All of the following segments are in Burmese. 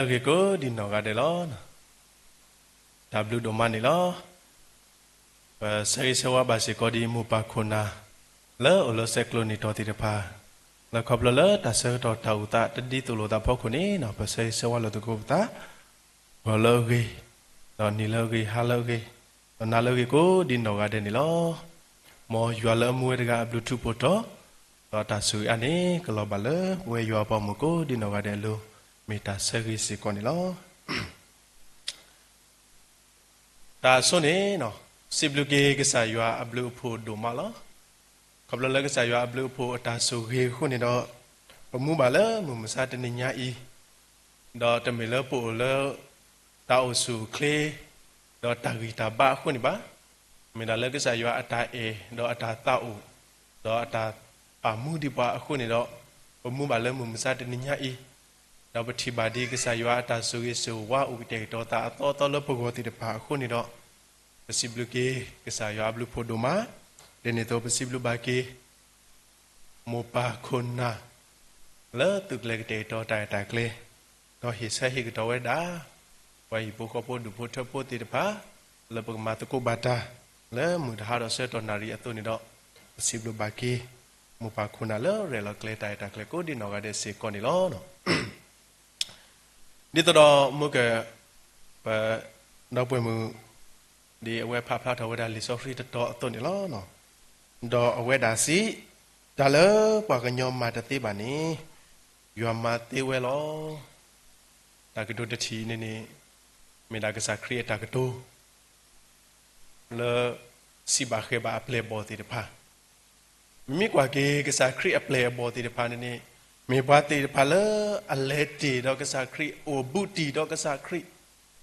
Okay ko di no ga de lo. W do man ni lo. Ba sai se wa ba se ko di mu pa khona. Le o lo se klo ni to ti de pa. Le khop lo le ta se to ta u ta ta di tu lo ta pho khu ni no ba sai se wa lo to ko ta. Ba lo gi. No ni lo gi ha lo gi. Na lo gi ko di no ga de ni lo. Mo ywa le mu de ga bluetooth po to. တော့တာဆူအနေကလောဘလဝေယောပမကိုဒီနောကတဲ့လူ မေတာဆဂိစီကောနီလောတာဆုနေနော်စိဘလူကေကဆာယောအဘလူဖို့ဒိုမလောကဘလလကဆာယောအဘလူဖို့တာဆူခေခုနေတော့ပမှုပါလမမစာတနေညာဤတော့တမေလပိုလတာအဆူကလေတော့တာဂီတာဘာခုနေပါမေနာလကဆာယောအတာအေတော့အတာတာဥတော့အတာ a mu di pa khu ni do mu ba le mu sa de ni nya i da ba thi ba di ka sa ywa ta su ge su wa u te to ta to to lo po go ti de pa khu ni do possible ke ka sa ywa blu pho do ma de ni to possible ba ke mo pa khun na le tu le te to ta ta kle do hi sa hi ke to we da wa hi po ko po du po tho po ti de pa le pa ma to ko ba ta le mu da ha do se to na ri a to ni do possible ba ke မပါခုနာလောရဲလကလေတိုင်တာကလေကိုဒီနော်ကတဲ့စေကောနီလောနော် ဒီတော့မကပနောက်ပွဲမှုဒီအဝဲဖဖထဝဒလီဆိုဖရီတတော်အသွနေလောနော်ဒေါ်အဝဲဒါစီဒါလပွားကညောမာတသေးပါနေယွာမာသေးဝဲလောဒါကတို့တချီနေနေမေဒါကစားခရီတာကတို့လေစီဘာခေဘာပလေဘောတီတဖာမိကွာကေကစားခရီအပလေဘောတီတဖာနေနေ မေဘွားတီတဖာလအလဲတီတော့ကစားခရီအိုဘူတီတော့ကစားခရီ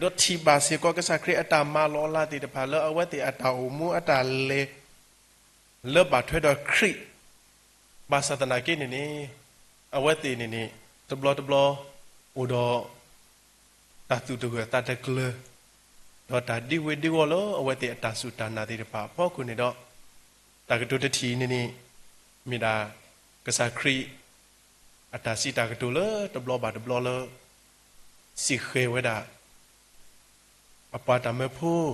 တော့တီဘာစီကောကစားခရီအတာမာလောလာတီတဖာလအဝတ်တီအတာအိုမူအတာလေလောဘထွဲတော့ခရီဘာသတနာကိနေနေအဝတ်တီနေနေတဘလတဘလအိုတော့တတူတူကတတကလတော့တာဒီဝေဒီဝလောအဝတ်တီအတာစုတာနာတီတဖာပေါ့ခုနေတော့တာကတုတတီနေနေမိဒါကစားခရီ အတာစီတာကတူလတဘလဘာတဘလလစီခေဝဒအပတာမဖိုး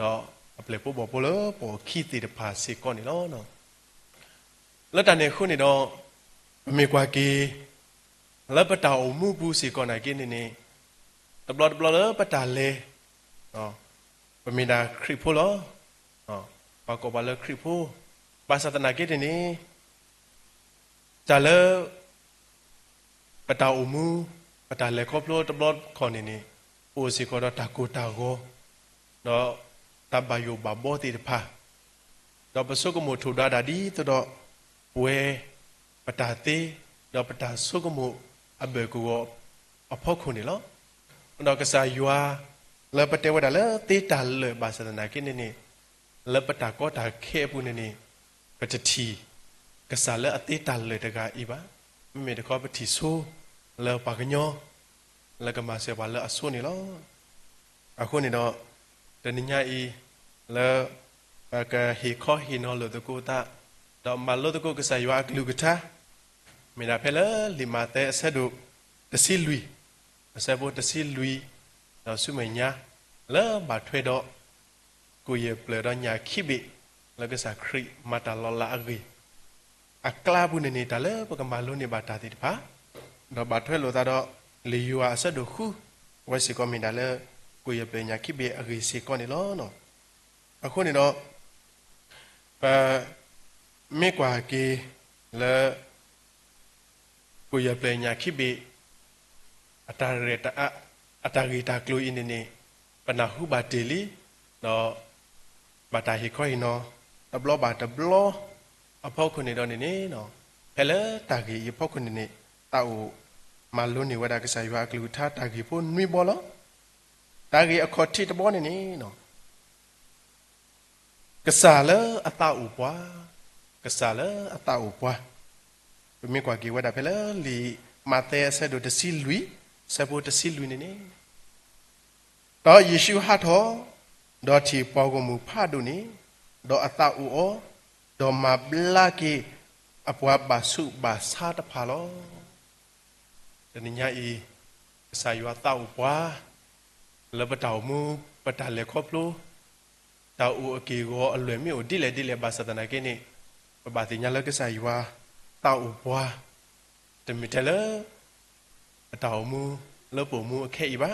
တော့အပလေပို့ဘောပိုလပေါ်ခီတီတဖာစီကောနီလောနော်လက်တန်နေခုနေတော့အမေကွာကေလက်ပတာအမှုဘူးစီကောနာကိနေနေတဘလတဘလပတာလေနော်ပမီဒါခရီဖိုလောနော်ပါကောပါလခရီဖိုဘာသာတနာကိတနေจา ပတာအူမူပတာလေခေါပလောတဘလောခေါနေနေအိုစီခေါ်တော့တာကိုတာကိုတော့တဘယုဘဘောတိတဖာတော့ပစုကမှုထူတာတာဒီတော့ဝဲပတာသေးတော့ပတာစုကမှုအဘေကူအဖို့ခုနေလောတော့ကစားယွာလပတေဝဒါလတေတလဘာသနာကိနေနေလပတာကောတာခေပုနေနေပတတိကစားလအတေတလတကအီပါ မေတခေါပတိဆိုလဲပါကညောလဲကမဆေပါလဲအဆုနေလောအခုနေတော့တနညာဤလဲပကဟီခောဟီနောလို့တကူတာတော့မလို့တကူကစားရွာကလူကတာမေနာဖဲလဲလီမာတဲအဆက်တို့တစီလူအဆက်ဖို့တစီလူတော့ဆုမညာလဲဘာထွေတော့ကိုရပလတော့ညာခိဘိလဲကစားခရိမတာလောလာအဂီ အကလာဘူးနေနေတာလေပကမာလုံးနေပါတာတိတပါတော့ဘာထွဲလို့သာတော့လေယူအဆက်တို့ခုဝစီကမင်ဒါလေကိုရပညာခိဘေအဂေစီကောနေလောနော်အခုနေတော့ပါမေကွာကေလေကိုရပညာခိဘေအတာရတအတာဂီတာကလိုအင်းနေပနာဟုဘာတေလီတော့ဘာတာဟီခွိနော်တဘလဘာတဘလော အဖောက်ခုနေတော့နေနေနော်ဖဲလဲတာဂီရဖောက်ခုနေနေတောက်မလုံးနေဝဒကစားရွာကလူထားတာဂီဖို့နွေဘောလောတာဂီအခေါ်ထိတဘောနေနေနော်ကစားလဲအတောက်ပွားကစားလဲအတောက်ပွားပြမေကွာကီဝဒဖဲလဲလီမာတဲဆက်တို့တစီလူဆက်ဖို့တစီလူနေနေတော့ယေရှုဟာတော့တော့ချီပေါ်ကမူဖတ်တို့နေတော့အတောက်ဦး ဩဒေါ်မဘလာကီအပွားဘာစုဘာစာတဖာလောတနညာဤစာယွာတောက်ပွားလဘတောက်မူပတလေခေါပလိုတောက်ဦးအကေကိုအလွယ်မြို့တိလေတိလေဘာစတနာကိနေဘာတိညာလကစာယွာတောက်ဦးပွားတမီတလအတောက်မူလပမူအခဲဤပါ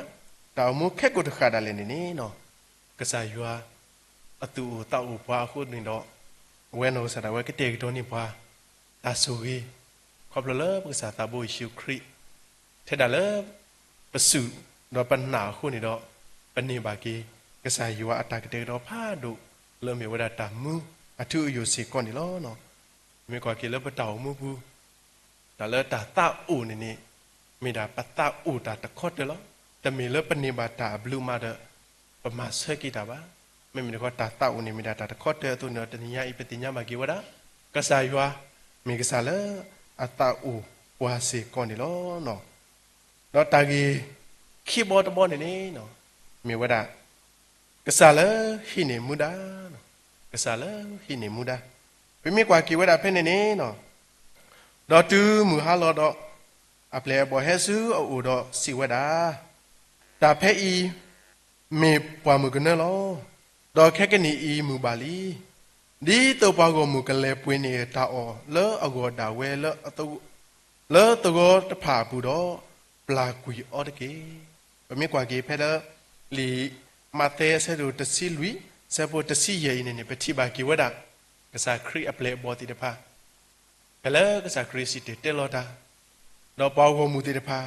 တောက်မူခက်ကိုတခါတလည်းနေနေနော်ကစာယွာအတူတောက်ဦးပွားခုနေတော့ ဝဲနောစတာဝဲကတဲ့တော့နေပွားတာဆူကြီးခေါပလလပကစားတာဘူရှုခရီထဲဒါလပစုတော့ပနာခုနေတော့ပနေပါကေကစားယူအတာကတဲ့တော့ဖာတို့လောမေဝဒတာမူအထုယူစီကောနေလောနော်မေကွာကေလပတောက်မှုဘူးဒါလတာတာအိုနေနေမေဒါပတာအိုတာတခေါတ်တယ်လောတမေလပနေပါတာဘလူးမာဒပမာဆက်ကီတာပါ မေမေကောတာတာအိုနေမေဒါတာတခေါတ်တယ်သူနော်တနိယာဣပတိညာမကေဝဒကစားယူမေကစားလအတာအိုဝါစီကောနေလောနော်တော့တာကြီး keyboard ဘောနေနေနော်မြေဝဒကစားလဟိနေမူဒါနော်ကစားလဟိနေမူဒါပြမိကွာ keyword ဖဲနေနေနော်တော့တူမူဟာလောတော့အပလေဘောဟဲဆူအိုတော့စီဝဒါတာဖဲဤမေပွားမကနေလော တော့ခက်ကနီဤမူပါလီဒီတော့ပါကိုမူကလေးပွင်းနေတာအော်လောအကောတာဝဲလောအတူလောတကောတဖာဘူးတော့ပလာကွီအော်တကေပမေကွာကေဖဲတော့လီမတဲဆဲတို့တစီလူဆဲပိုတစီယေနေနေပတိပါကေဝဒကစားခရီအပလေဘောတီတဖာကလကစားခရီစီတေတဲလောတာတော့ပေါကိုမူတီတဖာ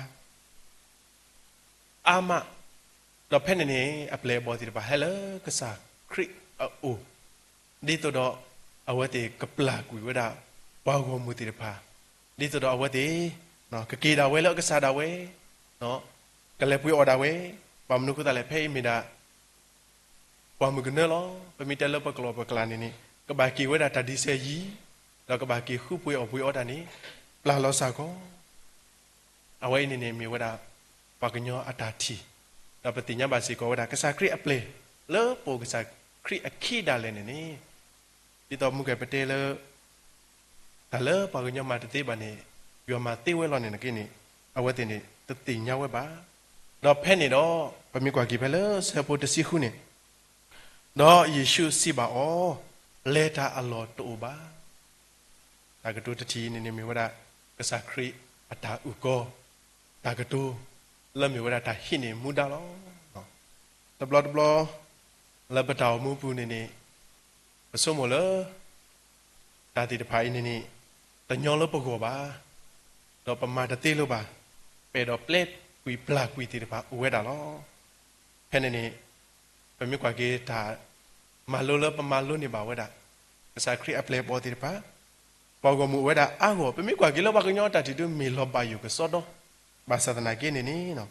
အာမတော့ဖဲနေနေအပလေဘောတီတဖာဟဲလကစား ခရီအိုဒီတော့အဝတေကပလာကွီဝဒပေါကိုမူတီတဖာဒီတော့အဝတေနော်ကကေတာဝဲလောကစားတာဝဲနော်ကလေးပွေအော်ဒါဝဲပမနုကတလည်းဖေးမိတာပမကနဲလောပမီတယ်လပကလောပကလာနေနေကဘာကီဝဲတာတဒီဆဲကြီးတော့ကဘာကီခုပွေအော်ပွေအော်ဒါနေပလာလောစာကောအဝဲနေနေမြေဝဲတာပကညောအတာတီတော့ပတိညာဘာစီကောဝဲတာကစားခရစ်အပလေလောပိုကစား ခရစ်အခီဒါလည်းနေနေဒီတော့မူကပတေလဒါလပကညောမတတေးပါနေယောမတေးဝဲလောနေနေကိနေအဝဲတင်နေတတိညာဝဲပါတော့ဖဲနေတော့ပမိကွာကြီးဖဲလဲဆေပိုတစီခုနေတော့ယေရှုစီပါအောလေတာအလောတူပါဒါကတူတတီနေနေမြဝဒကစားခရီအတာဥကောဒါကတူလက်မြဝဒတာဟိနေမူတာလောနော်တဘလတဘလ လဘတောင်မူပူနေနေပစုံမလဒါတိတဖိုင်နေနေတညောလပကောပါတော့ပမာတတိလို့ပါပေတော့ plate ကွီပလာကွီတီတပါဝဲတာလောဖဲနေနေပမြကွာကေတာမလိုလပမလိုနေပါဝဲတာအစာခရီအပလေပေါ်တီတပါပေါ်ကမှုဝဲတာအာကိုပမြကွာကေလောပါကညောတာတီတူမီလောပါယူကစောတော့ဘာသာတနာကေနေနေနော်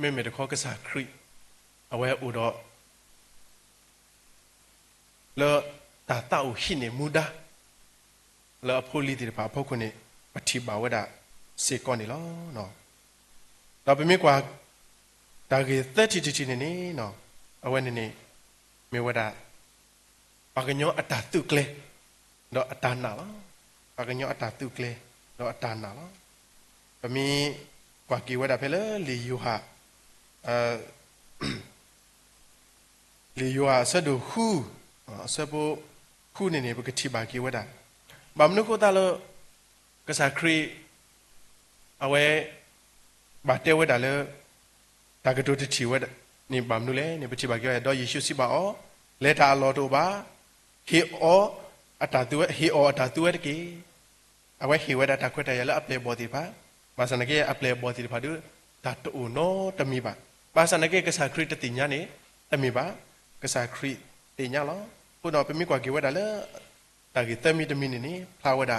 မေမေတခေါကစားခရီ အဝဲဥတော့လောတာတာဥဟိနေမူဒါလောအဖိုလီတီတပါဖောက်ခုနေပတိပါဝဲတာစေကောနေလောနော်တော့ပြမေကွာဒါကေသက်တီတီနေနေနော်အဝဲနေနေမေဝဒပကညောအတာတုကလေတော့အတာနာလောပကညောအတာတုကလေတော့အတာနာလောပမီကွာကေဝဒဖဲလေလီယူဟာအဲ လီယူဟာဆဒူဟူဆဘခုနေနေပကတိပါကေဝဒဘာမနုကိုတာလောကစားခရီအဝဲဘာတဲဝဲတာလဲတာကတူတချီဝဲနေဘာမလို့လဲနေပချီဘာကြောတော့ယေရှုစီပါအောလက်တာလောတော့ပါဟေအောအတာတူဟေအောအတာတူဝဲတကေအဝဲဟေဝဲတာတာခွတ်တယ်ရလဲအပလေဘောတီပါဘာစနကေအပလေဘောတီပါဒူတာတူနောတမီပါဘာစနကေကစားခရစ်တတိညာနေတမီပါ ကစားခရစ်တင်ညာလောခုတော့ပမီကွာကေဝဲတာလဲတာကေတမီတမီနေနေဖလာဝဲတာ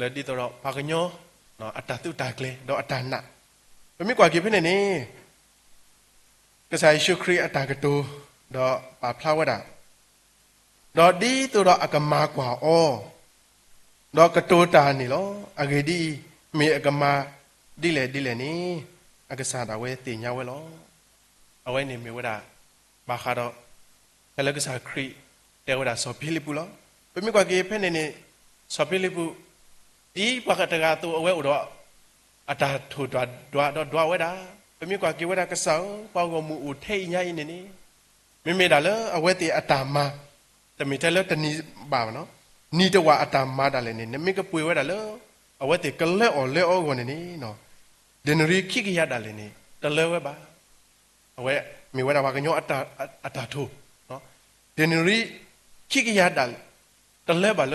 လဲဒီတော့ဘာကညောနော်အတတုတာကလေတော့အတနာဘမိကွာကိဖိနေနေကစားရှုခရီအတာကတူတော့ပါဖလာဝဒတော့ဒီတူတော့အကမာကွာဩတော့ကတိုတာနေလောအဂေဒီမေအကမာဒီလေဒီလေနေအကစားတာဝဲတင်ညာဝဲလောအဝဲနေမေဝဒဘာခါတော့ ကလကစားခရီတဲဝဒဆောဖိလိပူလောဘမိကွာကိဖိနေနေဆောဖိလိပူဒီပကတကတူအဝဲဥတော့အတာထိုတွားတွားတော့တွားဝဲတာပမြကွာကေဝဲတာကဆောင်းပေါကမှုဦးထိတ်ညိုင်းနေနေမိမိဒါလအဝဲတီအတာမတမီတယ်လတနီပါမနော်နီတဝအတာမဒါလည်းနေနမိကပွေဝဲတာလအဝဲတီကလဲအော်လဲအော်ကိုနေနေနော်ဒင်ရီခိကရတာလည်းနေတလဲဝဲပါအဝဲမိဝဲတာဘာကညောအတာအတာထိုနော် ဒင်ရီခိကရတာတလဲပါလ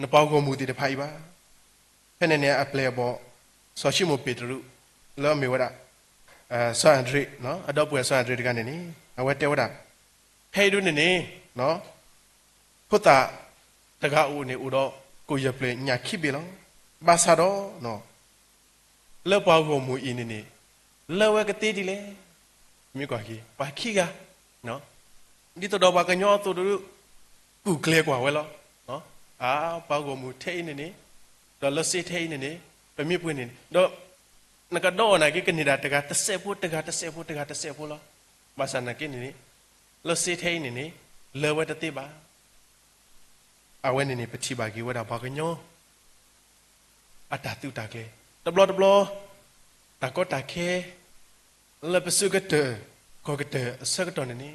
နပေါကမှုတီတဖိုင်ပါဖဲနေနေအပလေဘောဆောရှိမပေတရုလောမိဝဲတာအဲဆန်ဒရီနော်အတော့ပွဲဆန်ဒရီတကနေနေအဝဲတဲဝဲတာဖဲဒုနေနေနော်ဖုတ်တာတကားဦးနေဦးတော့ကိုရပလေညာခိပြီလောဘာသာတော့နော်လောပေါကမှုအင်းနေနေလောဝဲကတိဒီလေမြေကွာကြီးဘာခိကနော် ဒီတော့ဘာကညောတူတူကူကလေကွာဝဲလောနော်အာပေါကမှုထိနေနေတော့လစစ်ထိနေနေပမြပွင့်နေတော့နကတော့နာကိကနေဒါတကတစ်ဆက်ဖို့တကတစ်ဆက်ဖို့တကတစ်ဆက်ဖို့လောဘာသာနာကိနေနေလစစ်ထိနေနေလောဝဲတတိပါအဝဲနေနေပတိပါကြီးဝဲတာဘာကညောအတာတူတာကလေတဘလတဘလတာကောတာခဲလပစုကတကောကတဆကတော်နေနေ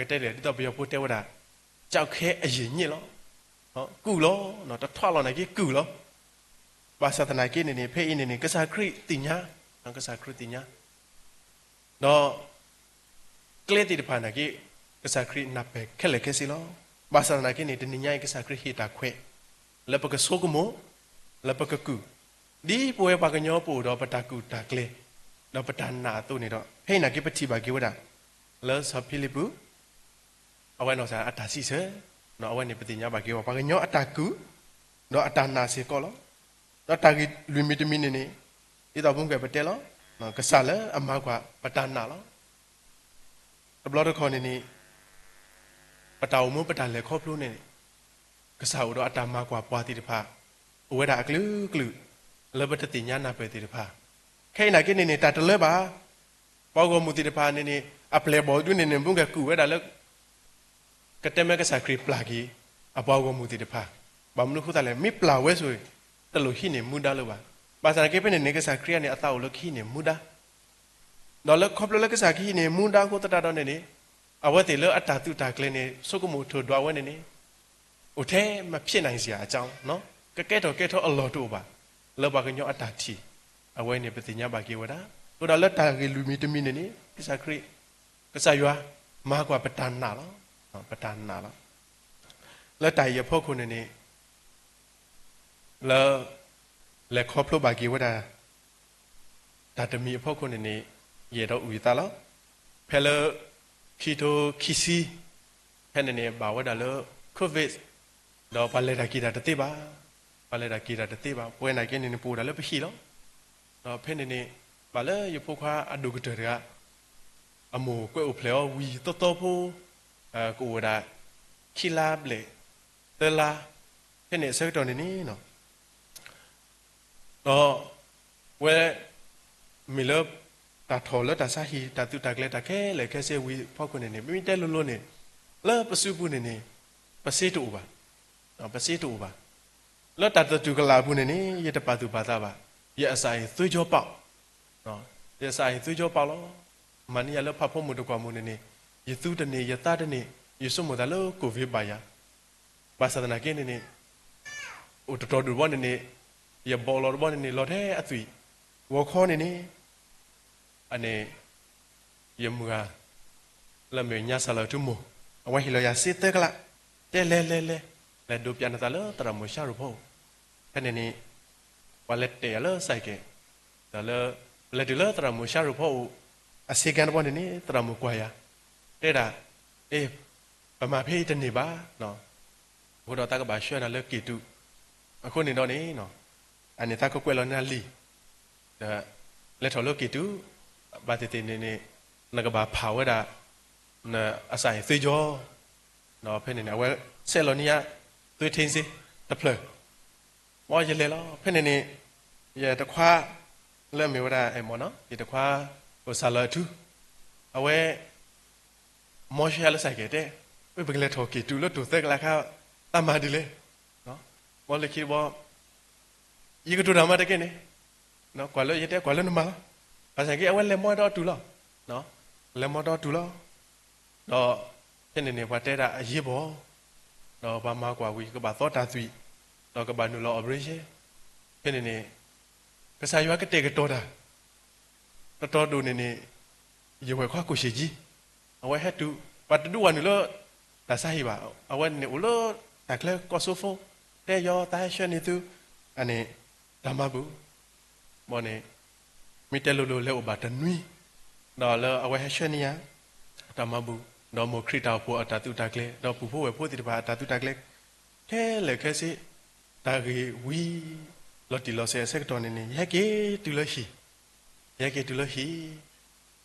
ကတဲ့လေတော့ပြောဖို့တဲဝတာကြောက်ခဲအရင်ညစ်လောဟောကုလောနော်တထွားလောနေကြီးကုလောဘာသာတနာကိနေနေဖေးနေနေကစားခရစ်တင်ညာနော်ကစားခရစ်တင်ညာနော်ကလေတိတဖာနာကိကစားခရစ်နပဲခက်လေခဲစီလောဘာသာတနာကိနေတညိုင်ကစားခရစ်ဟိတာခွဲလပကဆိုကမောလပကကုဒီပွဲပါကညောပူတော့ပတကုတာကလေတော့ပတနာတုနေတော့ဟိနာကိပတိပါကိဝဒလောဆဖိလိပူ အဝဲနော်စာအတာစီစေနော်အဝဲနေပတိညာပါကိဝပါကညောအတာကုတော့အတာနာစေကောလောတော့တာဂီလူမီတမီနေနေဒီတော့ဘုံကပတဲလောနော်ကဆာလအမောက်ကပတနာလောတဘလတော့ခေါ်နေနေပတောင်မပတန်လေခေါ်ဖလို့နေကဆာတော့အတာမကွာပွားတိတဖာဝဲတာကလူကလူလဘတတိညာနာပဲတိတဖာခဲနာကိနေနေတာတလဲပါပေါကောမူတိတဖာနေနေအပလေဘောဒုနေနေဘုံကကူဝဲတာလ ကတမဲကဆာခရီပလာကီအပေါကောမူတိတဖာဘာမလို့ခုတလဲမိပလာဝဲဆိုတလို့ခိနေမူဒါလို့ပါဘာသာကေပနေနေကဆာခရီယာနေအတောလို့ခိနေမူဒါနော်လခေါပလလကဆာခိနေမူဒါကိုတတတော့နေနေအဝတ်တေလအတာတုတာကလေးနေစုကမှုထိုဒွားဝဲနေနေဦးထဲမဖြစ်နိုင်စရာအကြောင်းနော်ကကဲတော့ကဲတော့အလော်တို့ပါလောပါကညောအတာတီအဝဲနေပတိညာပါကေဝဒတို့ဒါလက်တာကေလူမီတမီနေနေကဆာခရီကဆာယွာမာကွာပတန်နာလော ပတန်နာလောလက်တိုင်ရဖို့ခုနေနေလလက်ခေါပလိုပါကေဝဒဒါတမီဖို့ခုနေနေရေတော့ဦးတာလောဖဲလခီတိုခီစီဖဲနေနေဘာဝဒါလောကိုဗစ်တော့ပါလေတာကီတာတတိပါပါလေတာကီတာတတိပါပွဲနိုင်ကင်းနေပူတာလည်းပရှိလောတော့ဖဲနေနေပါလေရဖို့ခွာအဒုကတရအမိုကွဲ့ဥဖလေဝီတော်တော်ဖို့ အကိုဝဒါခီလာဘလေတလာဖဲနေဆက်တော်နေနေနော်တော့ဝဲမီလတာထော်လတာစာဟီတာတူတာကလေတာခဲလေခဲစေဝီဖောက်ခွနေနေမိတဲလုံးလုံးနေလဲပစုပုနေနေပစေတူပါနော်ပစေတူပါလောတတတူကလာဘူးနေနေရတပါတူပါတာပါရအဆိုင်သွေးကြောပေါက်နော်ရအဆိုင်သွေးကြောပေါက်လောမနီရလဖဖို့မှုတကွာမှုနေနေ ယသူတနေယတတနေယေဆုမဒါလောကိုဗစ်ပါယာပါသဒနာကင်းနေနေဥတတော်ဒူဘောနေနေရဘောလောဘောနေနေလောတဲ့အသွီဝခေါ်နေနေအနေယမူဟာလမေညာဆလာတုမအဝဟီလောယာစစ်တက်ကလာတဲလဲလဲလဲလဲဒုပြန်တာလောတရမရှာရဖို့ဖနေနေဝလက်တဲလောစိုက်ကဲဒါလလက်ဒီလောတရမရှာရဖို့အစီကန်ဘောနေနေတရမကွာယာ တဲ့တာအေးပမာဖေးတနေပါနော်ဘုရားတကဘာရွှဲတာလက်ကီတုအခုနေတော့နေနော်အနေတကကွယ်လောနာလီဒါလက်ထော်လက်ကီတုဘာတေတေနေနေနကဘာဖာဝဲတာနအဆိုင်သေကြောနော်ဖဲနေနေဝဲဆယ်လောနီယာသွေးထင်းစီတဖလမောရလေလောဖဲနေနေရတခွာလက်မေဝဒအဲမောနော်ဒီတခွာကိုဆာလာတူအဝဲ မောရှယ်လဆိုင်ကတဲ့ဝဲဘဂလက်ထော်ကီတူလို့တူသက်ကလာခါတမဒီလေနော်မောလကီဘောဤကတူရမတကဲနေနော်ကွာလို့ရတဲ့ကွာလို့နမဘာဆိုင်ကအဝဲလက်မောတော့တူလားနော်လက်မောတော့တူလားတော့ဖြစ်နေနေဘာတဲ့တာအရေးပေါ်တော့ဘာမှကွာဝီကဘာသောတာသွီတော့ကဘာနူလော operation ဖြစ်နေနေကစားရွာကတဲ့ကတော့တာတော်တော်ဒူနေနေရေဝဲခွာကိုရှိကြီး အဝဲဟက်တူပတ်တူဝနူလောဒါဆိုင်ပါအဝဲနေဦးလောတကလေကောဆိုဖိုတဲ့ရောတာရှနေသူအနေဓမ္မဘူးမောနေမိတဲလိုလိုလဲဥပါတနွီတော့လောအဝဲဟက်ရှနီယာဓမ္မဘူးတော့မခရစ်တာဖို့အတတုတကလေတော့ပူဖို့ဝဲဖို့တိတပါအတတုတကလေခဲလေခဲစီတာဂီဝီလော်တီလော်ဆဲဆက်တော်နေနေရက်ကေတူလို့ရှိရက်ကေတူလို့ရှိ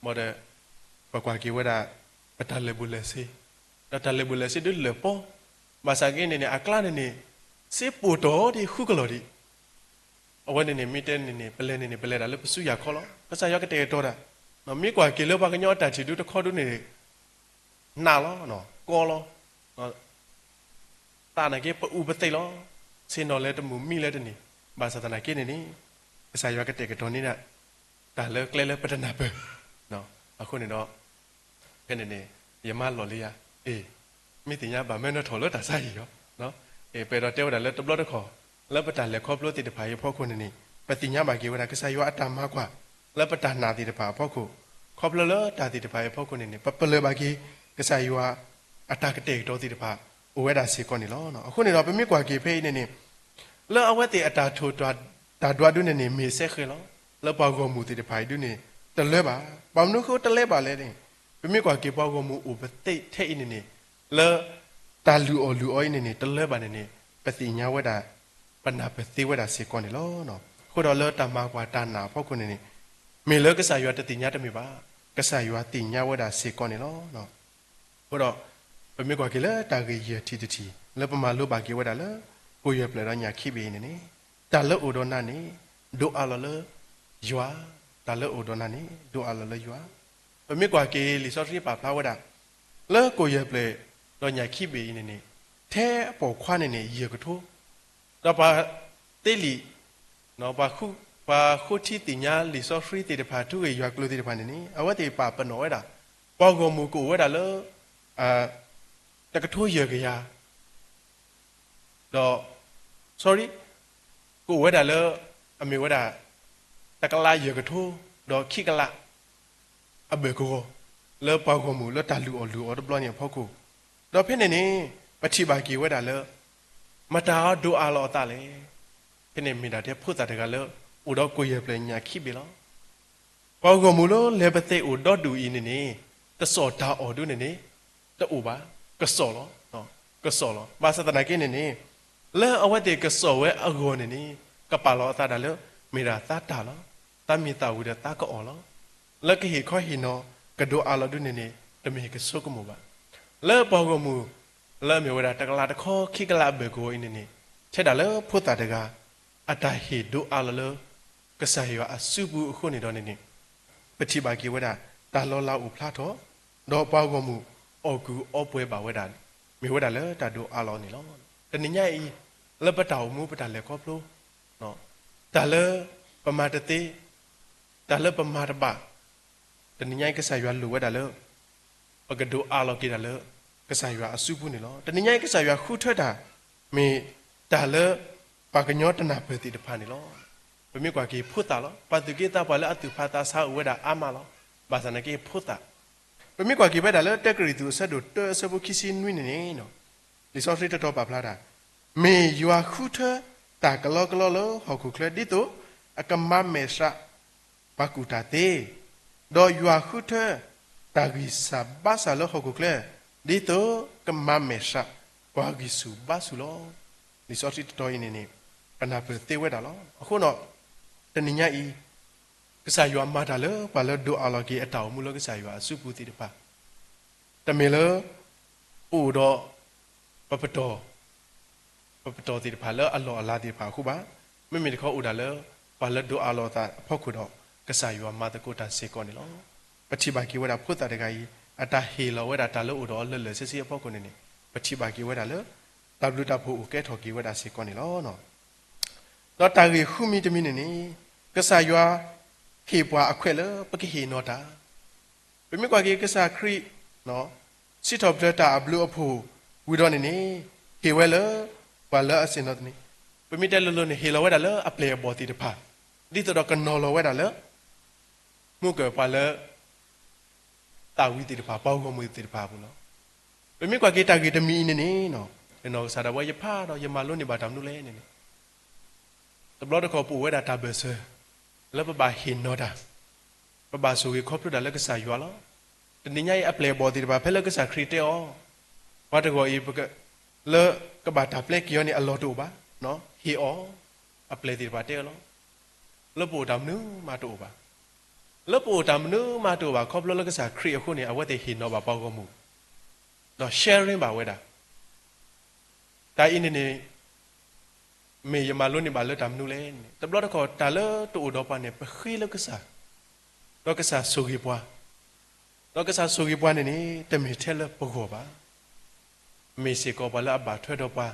မော်ဒပကွာကေဝဒပတလေဘူးလေစီတတလေဘူးလေစီဒူလေပေါ်မဆာကေနေနေအကလာနေနေစေပူတော် ဒီခုကလော်ဒီအဝနေနေမိတဲနေနေပလဲနေနေပလဲတာလေပစုရခေါ်လောပစာရောက်တဲ့တော်တာနော်မိကွာကေလောပါကညောတာချီဒူတခေါ်ဒူနေနာလောနော်ကောလောနော်တာနာကေပဥပသိလောစင်တော်လဲတမှုမိလဲတနေဘာသာတနာကေနေနေပစာရောက်တဲ့ကတော်နေနာဒါလဲကလဲလဲပတနာပဲနော်အခုနေတော့ ဖဲနေနေယမလော်လေးရအေးမိတင်ရဗမဲနော်ထော်လို့တာစားရီရောနော်အေးပေတော့တဲဝဒါလဲတဘလတ်ခေါ်လဲပတလဲခေါ်ပလို့တိတဖာရဖောက်ခုနေနေပတိညာမကေဝဒါကစားရောအတမကွာလဲပတနာတိတဖာဖောက်ခုခေါ်ပလလတာတိတဖာရဖောက်ခုနေနေပပလဘာကေကစားရောအတကတဲ့တော်တိတဖာအိုဝဲတာစီကောနေလောနော်အခုနေတော့ပမိကွာကေဖေးနေနေလဲအဝဲတေအတာထိုတွာတာတွာဒုနေနေမေဆက်ခဲလောလဲပေါကောမူတိတဖာဒုနေတလဲပါပေါမနုခုတလဲပါလဲတဲ့ ပမိကွာကေပေါကောမူဥပတိထဲနေနေလဲတာလူအောလူအောနေနေတလဲပါနေနေပတိညာဝဲတာပနာပတိဝဲတာစီကောနေလောနော်ခုတော့လဲတမကွာတာနာဖောက်ခုနေနေမေလဲကစားရွာတတိညာတမေပါကစားရွာတိညာဝဲတာစီကောနေလောနော်ခုတော့ပမိကွာကေလဲတာကေရတီတီတီလဲပမာလို့ပါကေဝဲတာလဲကိုရပလရညာခိဘေနေနေတာလဲအိုဒနာနေဒိုအလလဲယွာတာလဲအိုဒနာနေဒိုအလလဲယွာ ပမိကွာကေလီဆော့ထရီပါဖလာဝဲတာလဲကိုရပလေတော့ညာခိဘေနေနေထဲအပေါ်ခွာနေနေရေကထိုးတော့ပါတေလီနော်ပါခုပါခုတီတင်ညာလီဆော့ဖရီတေတဖာသူရဲ့ရွာကလို့တေတဖာနေနေအဝတ်တေပါပနော်ဝဲတာပေါကောမူကိုဝဲတာလဲအာတကထိုးရေကရတော့ sorry ကိုဝဲတာလဲအမေဝဲတာတကလာရေကထိုးတော့ခိကလာ အဘေကိုလဲပေါကောမူလဲတာလူအော်လူအော်တပလောညဖောက်ကိုတော့ဖြစ်နေနေပတိပါကီဝဲတာလဲမတာဒိုအာလောတာလေဖြစ်နေမိတာတဲ့ဖုတ်တာတကလဲဦးတော့ကိုရပလညာခိပြီလောပေါကောမူလို့လေပသိဦးတော့တူဤနေနေတစော်တာအော်ဒုနေနေတူပါကစော်လောနော်ကစော်လောဘာသတနာကိနေနေလဲအဝတ်တေကစော်ဝဲအဂောနေနေကပါလောတာဒါလဲမိရာတာတာလောတမီတာဝူတဲ့တာကောလော လက်ကဟီခေါ်ဟီနောကဒိုအာလောဒုနေနေတမေကဆုကမောပါလဲပေါကောမူလဲမြေဝဲတာတကလာတခေါ်ခိကလာဘေကိုအင်းနေချက်တာလဲဖုတ်တာတကအတဟီဒိုအာလောကဆာယောအစုဘူးအခုနေတော့နေနေပတိပါကီဝဲတာတာလောလာဥဖလာတော့တော့ပေါကောမူအော်ကူအော်ပွဲပါဝဲတာမြေဝဲတာလဲတာဒိုအာလောနေလောတနညအိလပတောင်မူပတာလဲခေါပလို့နော်တာလဲပမာတတိတာလဲပမာတပါ တနညကဆာယောလူဝဲတာလဲပကဒိုအာလောကီတာလဲကဆာယောအစုဘူးနေလောတနညကဆာယောခုထွက်တာမေတာလဲပါကညောတနာပဲတိတဖာနေလောပမေကွာကေဖုတာလောပတုကေတာပါလဲအတူဖာတာဆာဝဲတာအာမလောဘာသနကေဖုတာပမေကွာကေပဲတာလဲတက်ကရီသူဆက်တို့တဲဆဘခိစီနွိနေနေနော်ဒီဆော့ဖ်ဝဲတော့ပါဖလာတာမေယွာခုထတာကလောကလောလောဟောခုခလက်ဒီတိုအကမမေရှာဘကူတာတေ ဒေါ်ယွာခုထတာဂီဆာဘာဆာလောဟောခုခလက်ဒီတိုကမမေရှာဘွာဂီဆူဘာဆူလောဒီဆော့ဖ်ဝဲတော့နေနေပနာပတေဝဲတာလောအခုတော့တနညာဤကစားယွာမာတာလေဘာလို့ဒိုအလော်ကီအတောင်မူလို့ကစားယွာအစုပူတိတပါတမေလအိုတော့ပပတော်ပပတော်တိတပါလေအလော်အလာတိပါခုပါမိမိတခေါ်အိုတာလေဘာလို့ဒိုအလော်တာဖောက်ခုတော့ ကစားယွာမာတကိုတာစေကောနေလောပတိပါကီဝဲတာဖုတ်တာတကကြီးအတာဟေလောဝဲတာတာလို့အိုတော့လဲလဲစစ်စစ်ဖောက်ခုနေနေပတိပါကီဝဲတာလေတဘလူတာဖို့ကဲထော်ကီဝဲတာစေကောနေလောနော်တော့တာရီခုမီတမီနေနေကဆာယွာဟေပွားအခွဲလပကိဟေနောတာပမိကွာကေကဆာခရီနော်စီတော်ပလတာဘလူအဖို့ဝီတော့နေနေဟေဝဲလဘာလအစင်တော့နေပမိတယ်လလနေဟေလဝဲတာလအပလေဘောတီတဖာဒီတော့ကနော်လဝဲတာလ မှုကပါလတာဝီတီတဖာပေါကမွေတီတဖာဘူးနော်ပမိကွာကေတာကေတမီနေနေနော်နော်ဆာဒဝဲရဖာတော့ယမလုံးနေပါတမ်နုလဲနေနေတဘလတော့ပူဝဲတာတာဘဆာလပဘာဟင်နောတာပဘာဆိုကေခေါပရတာလကဆာယွာလောတနိညာရဲ့အပလေဘောတီတပါဖဲလကဆာခရီတေအောဝတ်တကောဤပကလကဘာတာပလက်ကီယောနီအလောတိုပါနော်ဟီအောအပလေတီတပါတေလောလပိုတမ်နူမာတိုပါ လပိုတမ်နူမာတိုပါခေါပလလကဆာခရီအခုနေအဝတ်တေဟင်နောပါပေါကောမှုတော့ sharing ပါဝဲတာဒါအင်းနေနေမေယမလုံးနေပါလတမ်နူလဲတဘလတခေါ်တာလတူတော့ပါနေပခိလကဆာတော့ကဆာဆိုကြီးပွားတော့ကဆာဆိုကြီးပွားနေနေတမေထဲလပခောပါမေစီကောပါလာဘာထွဲတော့ပါ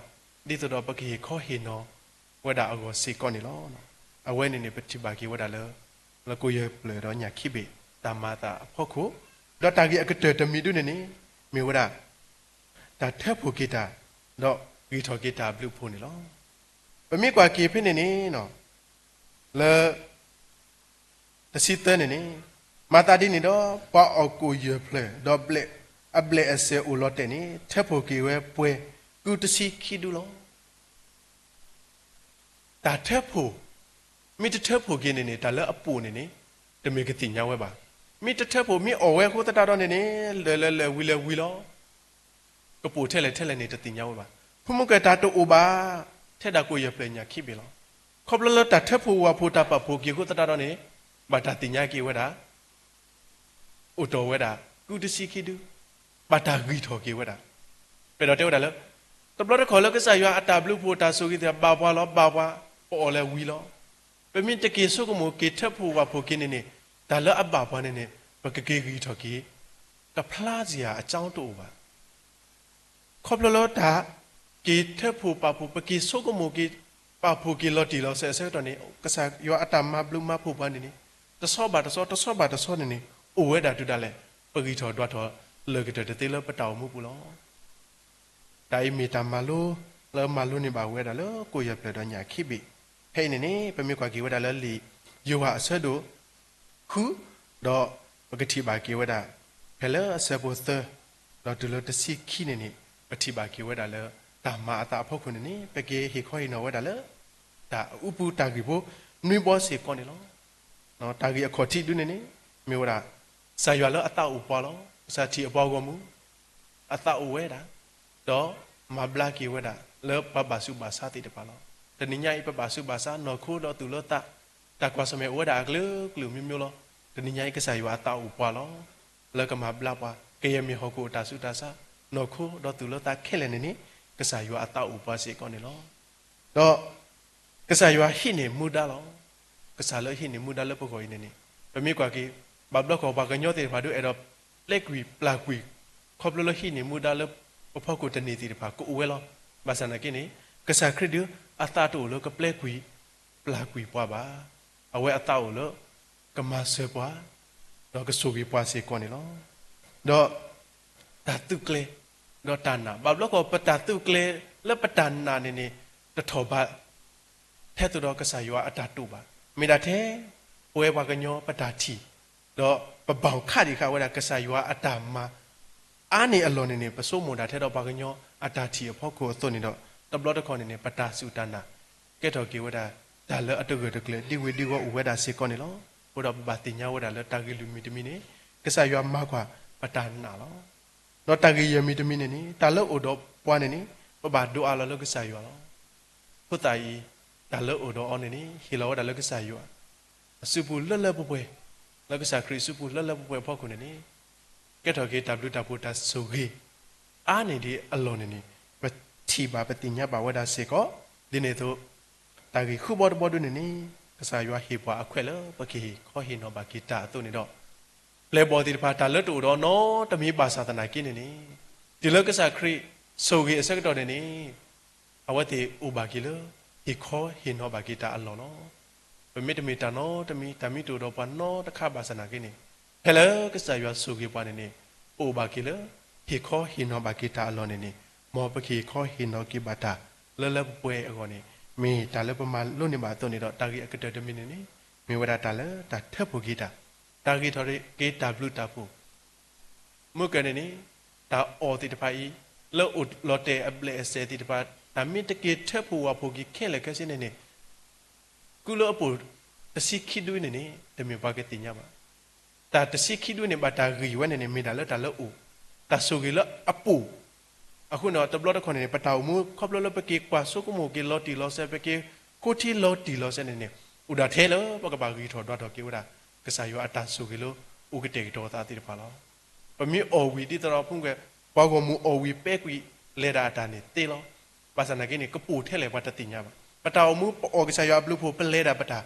ဒီတော့ပကိခောဟေနောဝဒအကောစီကောနေလောအဝဲနေနေပတိပါကီဝဒလ လကိုရပလေတော့ညာခိဘေတမတာဖောက်ခုတော့တာကြီးအကတတမီတုနေနေမေဝဒတာထက်ဖို့ကိတာတော့ဂီထော်ကိတာဘလူဖို့နေလောပမိကွာကေဖိနေနေနော်လေတစီတဲနေနေမာတာဒီနေတော့ပေါ့အကူရဖလေတော့ပလက်အပလက်အစေဦးလော့တဲ့နေထက်ဖို့ကေဝဲပွဲကုတစီခိဒူလောတာထက်ဖို့ မိတထက်ဖို့ကေနေနေတာလဲအပူနေနေတမေကတိညာဝဲပါမိတထက်ဖို့မိအော်ဝဲခိုးတတာတော့နေနေလဲလဲလဲဝီလဲဝီလောကပူထဲလဲထဲလဲနေတတိညာဝဲပါဖုမကတာတူပါထဲတာကိုရပညာခိပြီလောခေါပလလတာထက်ဖို့ဝါဖို့တာပဖို့ကေကိုတတာတော့နေဘာတာတင်ညာကေဝဲတာဥတော်ဝဲတာကုတစီခိဒူဘာတာဂီထော်ကေဝဲတာပေတော့တဲဝဲတာလောတဘလခေါ်လကဆာယအတာဘလူဖို့တာဆိုကိတဲ့ဘာဘွားလောဘာဘွားပေါ်လဲဝီလော ပမင်တကေဆုကမိုကေထက်ဖို့ဝါဖို့ကိနေနေဒါလအဘဘွားနေနေဘကကေဂီထော်ကေတဖလားစီယာအကြောင်းတူပါခေါပလလတာကေထက်ဖို့ပါဖို့ပကေဆုကမိုကေပါဖို့ကေလော်တီလောဆဲဆဲတော့နေကဆာယောအတာမဘလူမဖို့ပါနေနေတဆောပါတဆောတဆောပါတဆောနေနေအိုဝဲတာတူတာလဲပဂီထော်တွတ်ထော်လေကတဲ့တေလပတောင်မှုပူလောတိုင်မီတမလိုလမလိုနေပါဝဲတာလောကိုရပြတော့ညာခိပိ ဟဲ့နေနေပမေကွာကေဝဲတာလဲလီယောဟာအဆက်တို့ခုတော့ပကတိပါကေဝဲတာဖဲလဲအဆက်ဖို့သတော့တူလို့တစီခိနေနေပတိပါကေဝဲတာလဲတာမာအတာဖောက်ခုနေနေပကေဟေခေါ်ရင်တော့ဝဲတာလဲဒါဥပူတာဂီဖို့နွေဘောစီကောနေလောနော်တာဂီအခေါ်တိတူနေနေမျိုးတာဆာရွာလောအတောက်ဥပေါ်လောစာတီအပေါ်ကမူအတောက်ဝဲတာတော့မဘလာကီဝဲတာလောပပစုပါစာတိတပါလော တနိညာပပစုပါစာနော်ခိုးတော့သူလောတတကွာစမေဝဲတာကလကလူမျိုးမျိုးလောတနိညာကဆာရွာအတောက်ဥပေါ်လောလောကမဘလာပါကေယမီဟောကိုတာစုတာစာနော်ခိုးတော့သူလောတခဲလဲနေနေကဆာရွာအတောက်ဥပေါ်စေကောနေလောတော့ကဆာရွာဟိနေမူဒါလောကဆာလောဟိနေမူဒါလောပကိုနေနေပမေကွာကီဘဘလကောဘာကညောတဲ့ဘာတို့အဲ့တော့လက်ကွီပလာကွီခေါပလလဟိနေမူဒါလပဖကုတနေတီတဖာကိုဝဲလောဘာစနာကိနေကဆာခရစ်ဒ အတာတိုလကပလက်ကွီပလာကွီပွားပါအဝဲအတာလကမဆေပွားတော့ကဆူဘီပွားစေကောနေလောတော့တတုကလေတော့တနာဘဘလကောပတတုကလေလပတနာနေနေတထောဘထဲတော့ကဆာယောအတာတူပါမိတာထဲပွဲဘကညောပတာတီတော့ပပောင်ခါဒီခါဝဲတာကဆာယွာအတာမအာနေအလွန်နေနေပစိုးမွန်တာထဲတော့ဘာကညောအတာတီဖောက်ကိုသွနေတော့ တဘလတ်ခေါနေနေပတာစုတနာကဲတော့ကေဝဲတာဒါလအတုကတကလေဒီဝေဒီဝဝဲတာစေကောနေလောဘုရားဘာတင်ညာဝဲတာလတာဂီလူမီတမီနေကဆာယွာမကွာပတာနာလောတော့တာဂီယမီတမီနေနေတာလအိုတော့ပွားနေနေပဘာဒူအာလလကဆာယွာလောဖုတိုင်ဒါလအိုတော့အော်နေနေဟီလောဒါလကဆာယွာအစုပူလလပပွဲလကစားခရစ်စုပူလလပပွဲဖောက်ခုနေနေကဲတော်ကေ WW တာဆိုကေအာနေဒီအလွန်နေ နေပတိပါပတိညာပါဝဒစေကောဒီနေတော့တာဂီခုဘောတဘောဒနေနေကစားရွာဟေပွားအခွဲလပကေခေါ်ဟေနောပါကေတာတို့နေတော့လေဘောဒီပါတာလတ်တူတော့နော်တမီပါသာသနာကိနေနေဒီလကစားခရစ်ဆိုကေအစက်တော်နေနေအဝတ်တေဥပါကီလဒီခေါ်ဟေနောပါကေတာအလောနော်ပမိတမီတနောတမီတမီတူတော့ပနောတခါပါစနာကိနေဟဲလကစရွာဆူကိပွားနေနေအိုဘာကိလဟီခောဟီနောဘာကိတာအလောနေနေ မောပခိခောဟီနောကိဘတာလလပွဲအကောနေမေတာလပမာလွတ်နေမှာတော့နေတော့တာဂီအကတတမီနေနေမေဝဒတာလတာထက်ဖို့ကိတာတာဂီထော်ရီကေတာဘလူတာဖို့မုကနေနေတာအော်တီတဖိုင်လောဥလော်တေအပလက်အစတီတပါတာမီတကေထက်ဖို့ဝဖို့ကိခဲလကစနေနေကုလောအပူတစီခိဒွေနေနေတမေဘာကတိညာပါတာတစီခိဒွေနေပါတာဂီဝနေနေမေတာလတာလောဥတာဆူဂီလအပူ အခုနော်တဘလတ်ခွန်နေပတောက်မှုခေါပလလပကေကွာဆုကမိုကေလော်တီလော်ဆဲပကေကိုတီလော်တီလော်ဆဲနေနေဥဒါထဲလောပကပါဂီထော်တော့တော့ကေဝဒါကစားယောအတဆူဂီလောဥကတေတော်သားတိတပါလောပမီအော်ဝီတိတော်ဖုန်ကဘာကမူအော်ဝီပဲကွီလေဒါတာနေတေလောပါစနာကိနေကပူထဲလေဘာတတိညာပါပတောက်မှုအော်ကစားယောဘလူဖို့ပလဲတာပတာ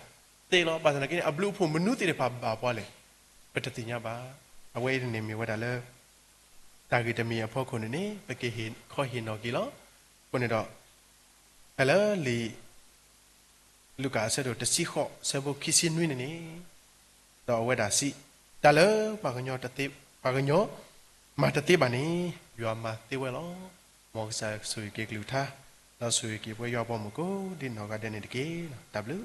တေလောပါစနာကိနေအဘလူဖို့မနုတိတပါပါပွားလေပတတိညာပါအဝဲနေမီဝဒါလဲ တာဂီတမီအဖို့ခုန်နေပကေဟင်ခေါ်ဟင်နော်ကီလောခုန်တော့ဟဲလာလီလူကာဆဲတော့တစီခော့ဆဲဘခိစင်နွိနေနေတော့ဝဲတာစီတလပါကညောတတိပါကညောမာတတိပါနေရွာမှာတေဝဲလောမောကဆာဆူကေကလူသာတော့ဆူကေပွဲရောက်ပေါ်မကိုဒီနော်ကတဲ့နေတကေနော် W